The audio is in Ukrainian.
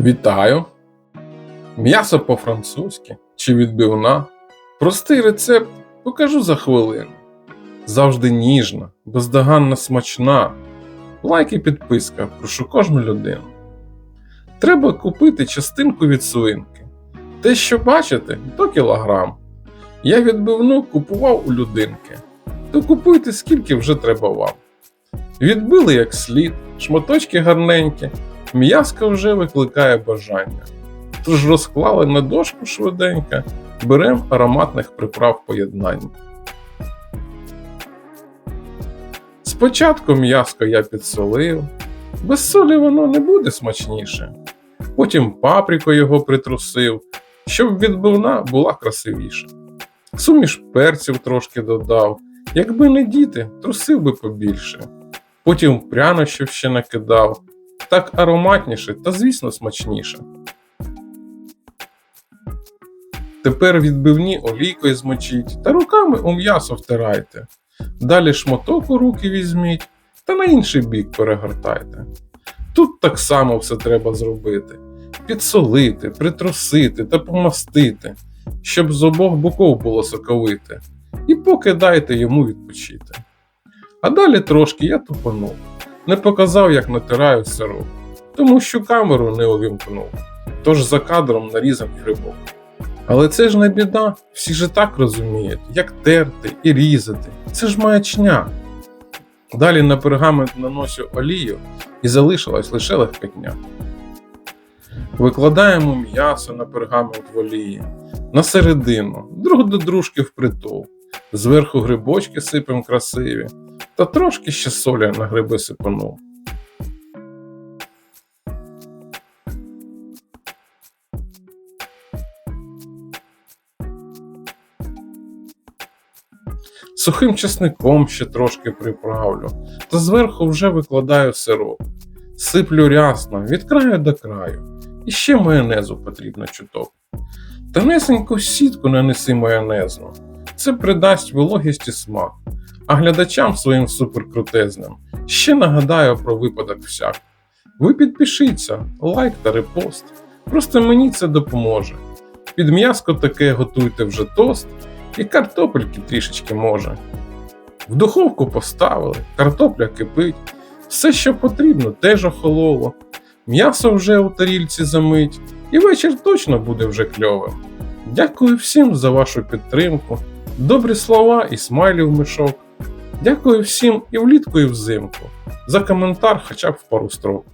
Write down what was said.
Вітаю! М'ясо по-французьки чи відбивна. Простий рецепт покажу за хвилину. Завжди ніжна, бездоганно смачна. Лайк і підписка, прошу кожну людину. Треба купити частинку від свинки. Те, що бачите, то кілограм. Я відбивну купував у людинки. То купуйте скільки вже треба вам. Відбили як слід, шматочки гарненькі, м'яско вже викликає бажання. Тож розклали на дошку швиденько, беремо ароматних приправ поєднання. Спочатку м'яско я підсолив, без солі воно не буде смачніше. Потім паприку його притрусив, щоб відбивна була красивіша. Суміш перців трошки додав, якби не діти, трусив би побільше. Потім прянощів ще накидав, так ароматніше та, звісно, смачніше. Тепер відбивні олійкою змочіть та руками у м'ясо втирайте. Далі шматок у руки візьміть та на інший бік перегортайте. Тут так само все треба зробити: підсолити, притрусити та помастити, щоб з обох боків було соковите, і поки дайте йому відпочити. А далі трошки я тупанув, не показав, як натираю сироп, тому що камеру не увімкнув, тож за кадром нарізаний грибок. Але це ж не біда, всі ж так розуміють, як терти і різати. Це ж маячня. Далі на пергамент наносю олію і залишилась лише легкотня. Викладаємо м'ясо на пергамент в олії, на середину, друг до дружки впритул. Зверху грибочки сипем красиві, та трошки ще солі на гриби сипанув. Сухим чесником ще трошки приправлю, та зверху вже викладаю сироп. Сиплю рясно від краю до краю. І ще майонезу потрібно чуток. Тонесеньку сітку нанеси майонезну. Це придасть вологість і смак. А глядачам своїм суперкрутезним ще нагадаю про випадок всяк. Ви підпишіться, лайк та репост. Просто мені це допоможе. Під м'яско таке готуйте вже тост і картопельки трішечки може. В духовку поставили, картопля кипить, все, що потрібно, теж охололо. М'ясо вже у тарільці замить, і вечір точно буде вже кльовим. Дякую всім за вашу підтримку, добрі слова і смайлі в мішок. Дякую всім і влітку, і взимку, за коментар хоча б в пару строк.